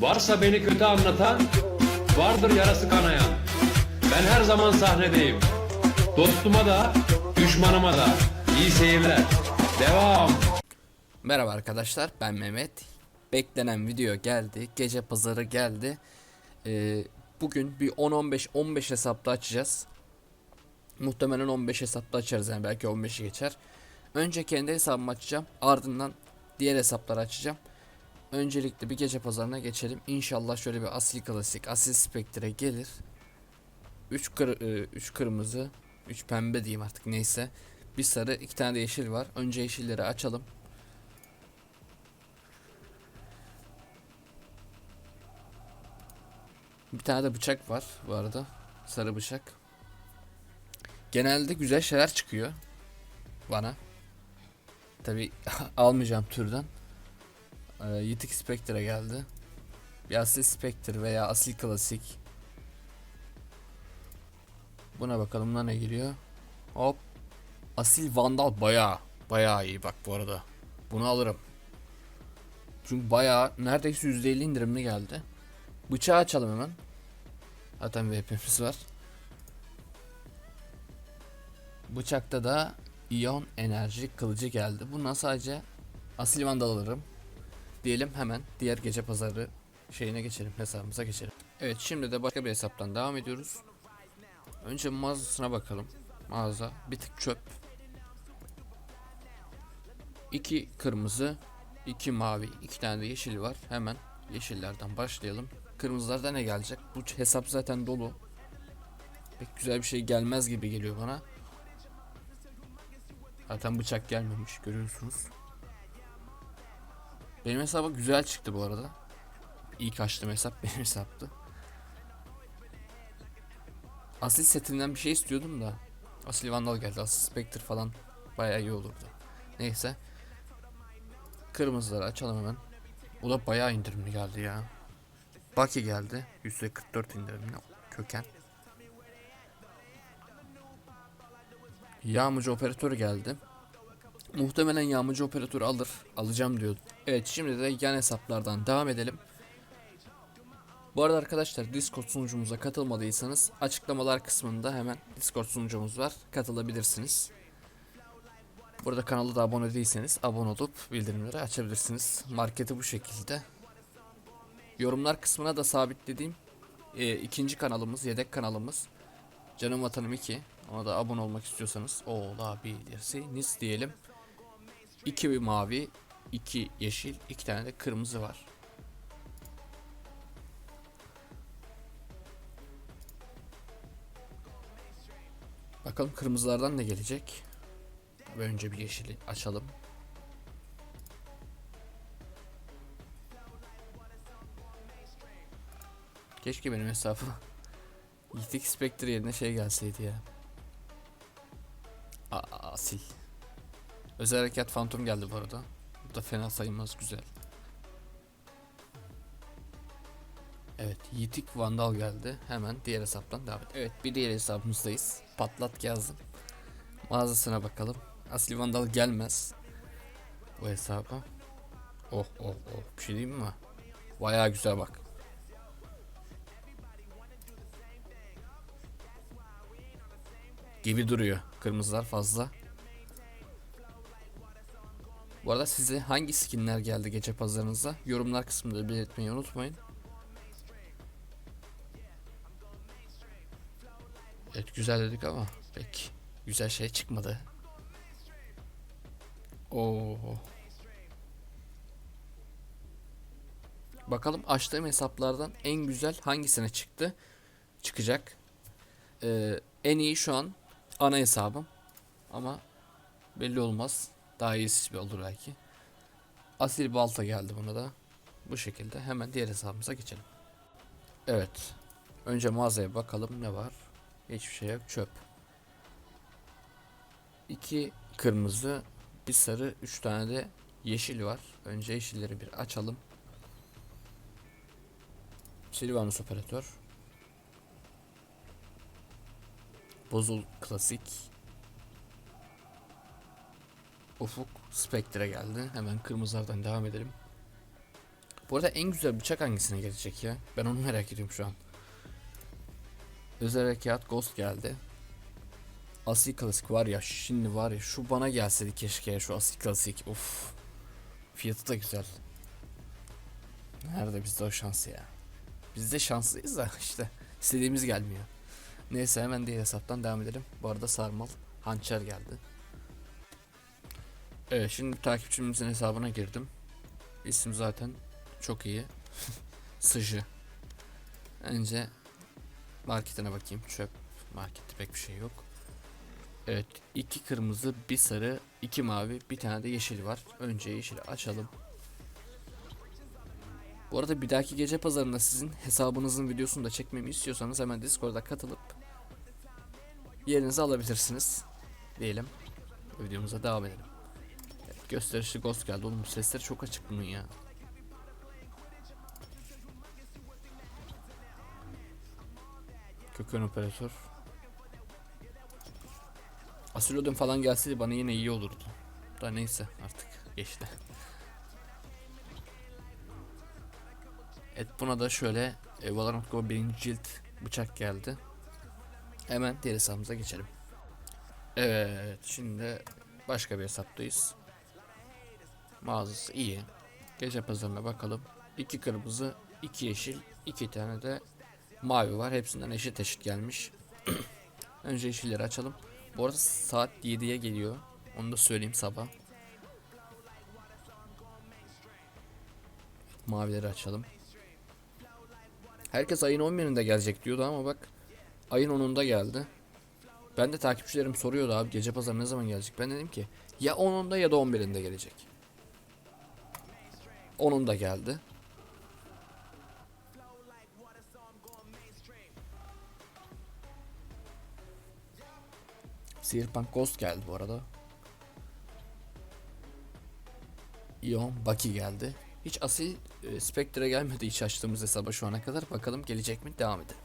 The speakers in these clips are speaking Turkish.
Varsa beni kötü anlatan, vardır yarası kanayan. Ben her zaman sahnedeyim. Dostuma da, düşmanıma da. İyi seyirler. Devam. Merhaba arkadaşlar ben Mehmet. Beklenen video geldi. Gece pazarı geldi. Ee, bugün bir 10-15-15 hesapta açacağız. Muhtemelen 15 hesapta açarız yani belki 15'i geçer. Önce kendi hesabımı açacağım. Ardından diğer hesapları açacağım. Öncelikle bir gece pazarına geçelim. İnşallah şöyle bir asil klasik, asil spektre gelir. 3 kır, 3 kırmızı, 3 pembe diyeyim artık neyse. Bir sarı, iki tane de yeşil var. Önce yeşilleri açalım. Bir tane de bıçak var bu arada. Sarı bıçak. Genelde güzel şeyler çıkıyor bana. Tabi almayacağım türden. Ee, Yitik Spectre geldi. Bir Asil Spectre veya Asil Klasik. Buna bakalım buna ne geliyor. Hop. Asil Vandal baya baya iyi bak bu arada. Bunu alırım. Çünkü baya neredeyse %50 indirimli geldi. Bıçağı açalım hemen. Zaten VP'miz var. Bıçakta da iyon enerji kılıcı geldi. Bundan sadece asil vandal alırım. Diyelim hemen diğer gece pazarı şeyine geçelim. Hesabımıza geçelim. Evet şimdi de başka bir hesaptan devam ediyoruz. Önce mağazasına bakalım. Mağaza bir tık çöp. İki kırmızı, iki mavi, iki tane de yeşil var. Hemen yeşillerden başlayalım. Kırmızılarda ne gelecek? Bu hesap zaten dolu. Pek güzel bir şey gelmez gibi geliyor bana. Zaten bıçak gelmemiş görüyorsunuz. Benim hesaba güzel çıktı bu arada. İlk açtığım hesap benim hesaptı. Asil setinden bir şey istiyordum da. Asil Vandal geldi. Asil Spectre falan bayağı iyi olurdu. Neyse. Kırmızıları açalım hemen. Bu da bayağı indirimli geldi ya. Baki geldi. %44 indirimli köken. Yağmacı operatör geldi. Muhtemelen yağmacı operatör alır. Alacağım diyordu. Evet şimdi de yan hesaplardan devam edelim. Bu arada arkadaşlar Discord sunucumuza katılmadıysanız açıklamalar kısmında hemen Discord sunucumuz var. Katılabilirsiniz. Burada kanala da abone değilseniz abone olup bildirimleri açabilirsiniz. Marketi bu şekilde. Yorumlar kısmına da sabitlediğim e, ikinci kanalımız, yedek kanalımız. Canım Vatanım 2. Ona da abone olmak istiyorsanız olabilirsiniz diyelim. 2 bir mavi, 2 yeşil, 2 tane de kırmızı var. Bakalım kırmızılardan ne gelecek? Önce bir yeşili açalım. Keşke benim hesabım Yitik Spectre yerine şey gelseydi ya. Aa, asil. Özel harekat Phantom geldi bu arada. Bu da fena sayılmaz güzel. Evet Yitik Vandal geldi. Hemen diğer hesaptan devam edelim. Evet bir diğer hesabımızdayız. Patlat yazdım. Mağazasına bakalım. Asli Vandal gelmez. Bu hesaba. Oh oh oh bir şey diyeyim mi? Bayağı güzel bak. gibi duruyor. Kırmızılar fazla. Bu arada size hangi skinler geldi gece pazarınıza? Yorumlar kısmında belirtmeyi unutmayın. Evet güzel dedik ama pek güzel şey çıkmadı. Oo. Bakalım açtığım hesaplardan en güzel hangisine çıktı? Çıkacak. Ee, en iyi şu an ana hesabım. Ama belli olmaz. Daha iyisi olur belki. Asil balta geldi buna da. Bu şekilde hemen diğer hesabımıza geçelim. Evet. Önce mağazaya bakalım ne var. Hiçbir şey yok. Çöp. İki kırmızı, bir sarı, üç tane de yeşil var. Önce yeşilleri bir açalım. Silvanus operatör. Bozul klasik. Ufuk Spectre geldi. Hemen kırmızılardan devam edelim. Bu arada en güzel bıçak hangisine gelecek ya? Ben onu merak ediyorum şu an. Özel harekat Ghost geldi. Asil klasik var ya şimdi var ya şu bana gelseydi keşke ya şu asil klasik. Of. Fiyatı da güzel. Nerede bizde o şans ya? Biz de şanslıyız da işte istediğimiz gelmiyor. Neyse hemen diğer hesaptan devam edelim. Bu arada sarmal hançer geldi. Evet şimdi takipçimizin hesabına girdim. İsim zaten çok iyi. Sıcı. Önce marketine bakayım. Çöp markette pek bir şey yok. Evet iki kırmızı bir sarı iki mavi bir tane de yeşil var. Önce yeşili açalım. Bu arada bir dahaki gece pazarında sizin hesabınızın videosunu da çekmemi istiyorsanız hemen Discord'a katılıp yerinizi alabilirsiniz. Diyelim. Videomuza devam edelim. Gösterişli ghost geldi oğlum sesleri çok açık bunun ya. Köken operatör. Asilodon falan gelseydi bana yine iyi olurdu. Da neyse artık geçti. Evet buna da şöyle e, Valorant Go 1. cilt bıçak geldi. Hemen diğer hesabımıza geçelim. Evet şimdi başka bir hesaptayız. Mağazası iyi. Gece pazarına bakalım. İki kırmızı, iki yeşil, iki tane de mavi var. Hepsinden eşit eşit gelmiş. Önce yeşilleri açalım. Bu arada saat 7'ye geliyor. Onu da söyleyeyim sabah. Mavileri açalım. Herkes ayın 11'inde gelecek diyordu ama bak ayın 10'unda geldi. Ben de takipçilerim soruyordu abi gece pazarı ne zaman gelecek? Ben dedim ki ya 10'unda ya da 11'inde gelecek. 10'unda geldi. Cyberpunk Ghost geldi bu arada. Ion Baki geldi. Hiç asil e, Spectre gelmedi hiç açtığımız hesaba şu ana kadar. Bakalım gelecek mi? Devam edelim.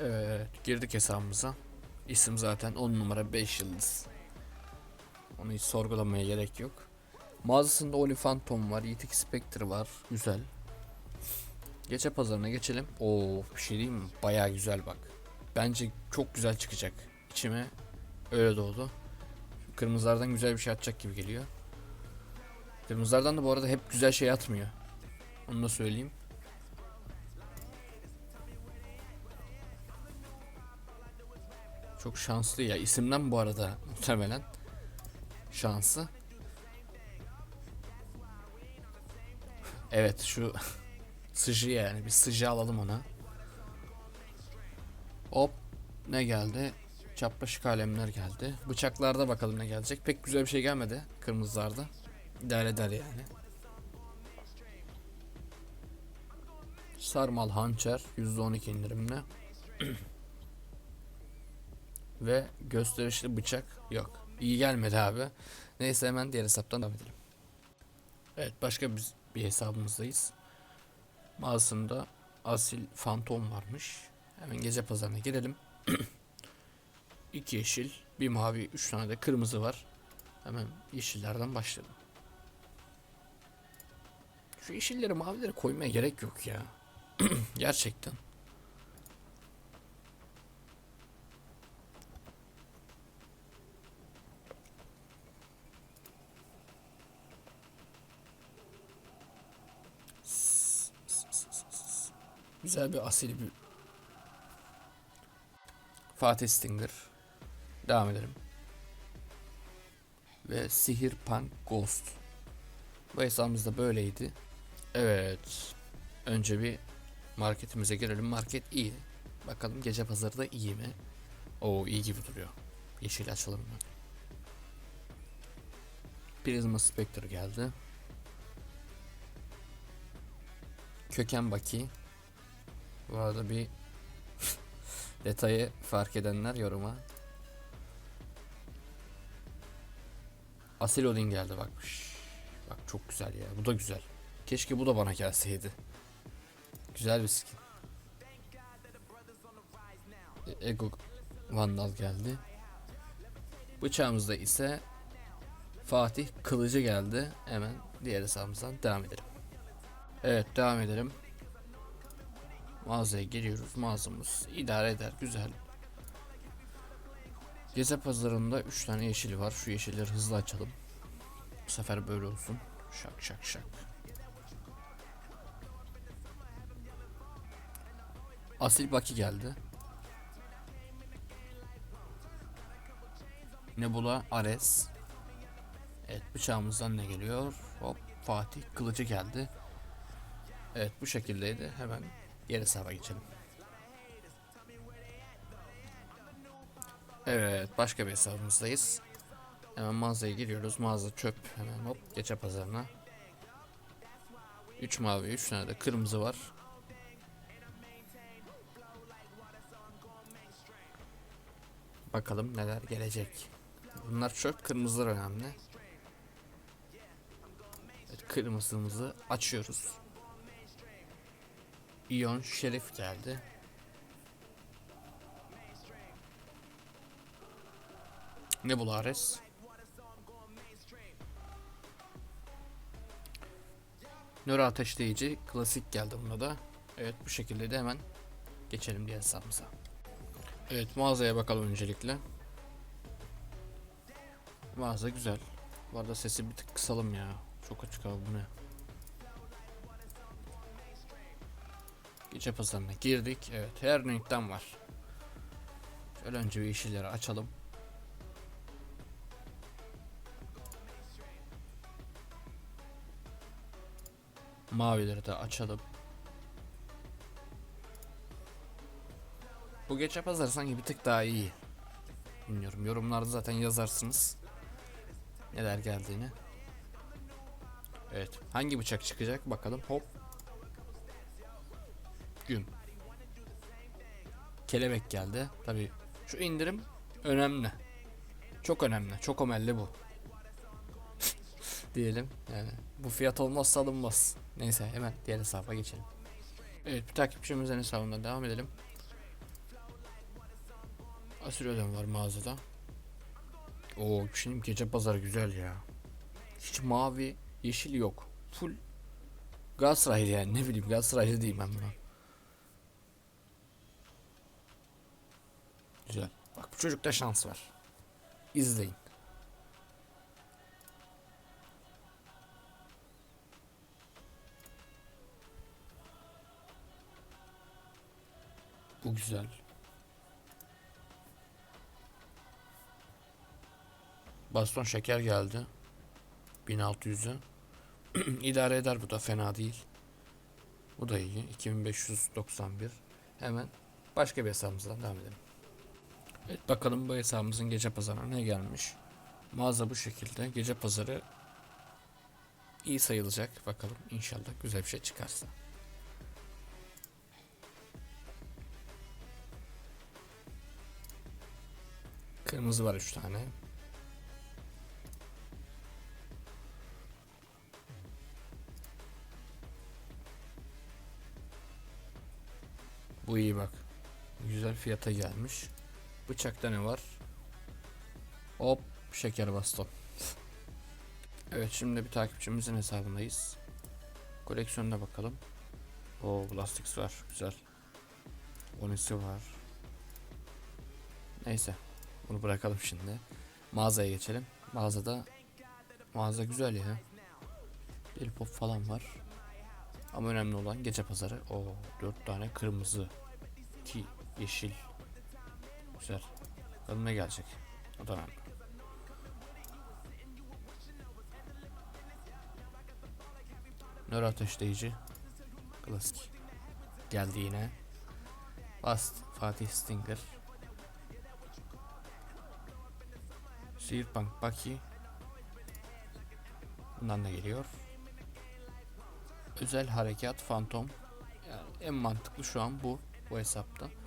Evet girdik hesabımıza. İsim zaten 10 numara 5 yıldız. Onu hiç sorgulamaya gerek yok. Mağazasında Oli Phantom var. Yitik Spectre var. Güzel. Gece pazarına geçelim. Oo bir şey diyeyim mi? Baya güzel bak. Bence çok güzel çıkacak. İçime öyle doğdu. Kırmızılardan güzel bir şey atacak gibi geliyor. Kırmızılardan da bu arada hep güzel şey atmıyor. Onu da söyleyeyim. Çok şanslı ya. isimden bu arada muhtemelen. Şansı. Evet şu sıcı yani. Bir sıcı alalım ona. Hop. Ne geldi? Çapraşık kalemler geldi. Bıçaklarda bakalım ne gelecek. Pek güzel bir şey gelmedi. Kırmızılarda. İdare eder yani. Sarmal hançer %12 indirimle. Ve gösterişli bıçak yok. İyi gelmedi abi. Neyse hemen diğer hesaptan devam edelim. Evet başka bir, bir hesabımızdayız. Mağazasında asil fantom varmış. Hemen gece pazarına girelim. İki yeşil, bir mavi, üç tane de kırmızı var. Hemen yeşillerden başlayalım. Şu yeşilleri mavileri koymaya gerek yok ya. Gerçekten. Güzel bir asil bir Fatih Stinger. Devam edelim. Ve Sihir Punk Ghost. Bu hesabımız da böyleydi. Evet. Önce bir marketimize girelim. Market iyi. Bakalım gece pazarı da iyi mi? Oo iyi gibi duruyor. Yeşil açalım mı? Prisma Spectre geldi. Köken Baki. Bu arada bir detayı fark edenler yoruma. Asil Odin geldi bakmış. Bak çok güzel ya. Bu da güzel. Keşke bu da bana gelseydi. Güzel bir skin. E- Ego Vandal geldi. Bıçağımızda ise Fatih Kılıcı geldi. Hemen diğer hesabımızdan devam edelim. Evet devam edelim. Mağazaya giriyoruz. Mağazamız idare eder. Güzel. Geze pazarında 3 tane yeşil var. Şu yeşilleri hızlı açalım. Bu sefer böyle olsun. Şak şak şak. Asil Baki geldi. Nebula Ares. Evet bıçağımızdan ne geliyor? Hop Fatih kılıcı geldi. Evet bu şekildeydi. Hemen geri hesaba geçelim. Evet başka bir hesabımızdayız. Hemen mağazaya giriyoruz. Mağaza çöp. Hemen hop geçe pazarına. 3 mavi 3 tane de kırmızı var. Bakalım neler gelecek. Bunlar çöp kırmızılar önemli. Evet, kırmızımızı açıyoruz. İyon Şerif geldi. Ne bu Ares? Nöro ateşleyici klasik geldi buna da. Evet bu şekilde de hemen geçelim diğer hesabımıza. Evet mağazaya bakalım öncelikle. Mağaza güzel. Bu arada sesi bir tık kısalım ya. Çok açık abi bu ne? Gece pazarına girdik. Evet her renkten var. Şöyle önce bir yeşilleri açalım. Mavileri de açalım. Bu gece pazar sanki bir tık daha iyi. Bilmiyorum yorumlarda zaten yazarsınız. Neler geldiğini. Evet. Hangi bıçak çıkacak bakalım. Hop. Güm. Kelebek geldi. Tabi şu indirim önemli. Çok önemli. Çok omelli bu. Diyelim. Yani bu fiyat olmazsa alınmaz. Neyse hemen diğer hesaba geçelim. Evet bir takipçimizin hesabından devam edelim. Asil ödem var mağazada. Oo şimdi gece pazar güzel ya. Hiç mavi, yeşil yok. Full Galatasaraylı yani ne bileyim Galatasaraylı diyeyim ben buna. Güzel. Bak bu çocukta şans var. İzleyin. Bu güzel. Baston şeker geldi. 1600'e. İdare eder bu da fena değil. Bu da iyi. 2591. Hemen başka bir hesabımızdan devam edelim. Evet bakalım bu hesabımızın gece pazarına ne gelmiş. Mağaza bu şekilde. Gece pazarı iyi sayılacak. Bakalım inşallah güzel bir şey çıkarsa. Kırmızı var 3 tane. Bu iyi bak. Güzel fiyata gelmiş. Bıçakta ne var? Hop şeker baston. evet şimdi bir takipçimizin hesabındayız. Koleksiyonuna bakalım. O Blastix var güzel. Onisi var. Neyse bunu bırakalım şimdi. Mağazaya geçelim. Mağazada mağaza güzel ya. Bir pop falan var. Ama önemli olan gece pazarı. O dört tane kırmızı. iki yeşil. Güzel. Bakalım ne gelecek. O da önemli. Nöro ateşleyici. Klasik. Geldi yine. Bast Fatih Stinger. Siirtbank Baki. Bundan da geliyor. Özel harekat fantom. Yani en mantıklı şu an bu bu hesapta.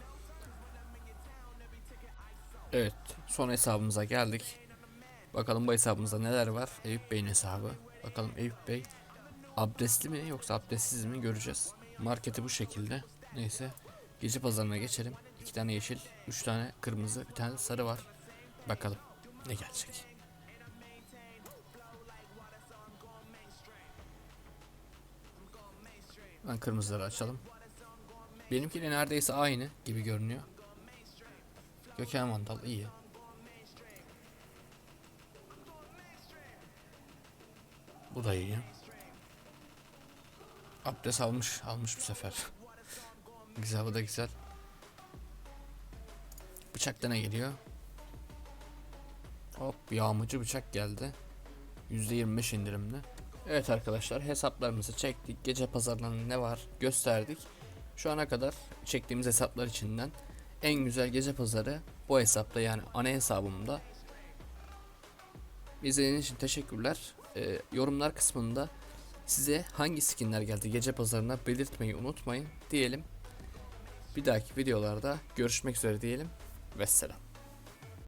Evet, son hesabımıza geldik. Bakalım bu hesabımızda neler var? Eyüp Bey'in hesabı. Bakalım Eyüp Bey abdestli mi yoksa abdestsiz mi göreceğiz. Marketi bu şekilde. Neyse. Gece pazarına geçelim. İki tane yeşil, üç tane kırmızı, bir tane sarı var. Bakalım ne gelecek. Ben kırmızıları açalım. Benimkiyle neredeyse aynı gibi görünüyor. Gökhan Vandal iyi. Bu da iyi. Abdest almış, almış bu sefer. güzel bu da güzel. Bıçakta ne geliyor? Hop yağmacı bıçak geldi. %25 indirimli. Evet arkadaşlar hesaplarımızı çektik. Gece pazarlarında ne var gösterdik. Şu ana kadar çektiğimiz hesaplar içinden en güzel gece pazarı bu hesapta yani ana hesabımda. İzlediğiniz için teşekkürler. Ee, yorumlar kısmında size hangi skinler geldi gece pazarına belirtmeyi unutmayın diyelim. Bir dahaki videolarda görüşmek üzere diyelim. Vesselam.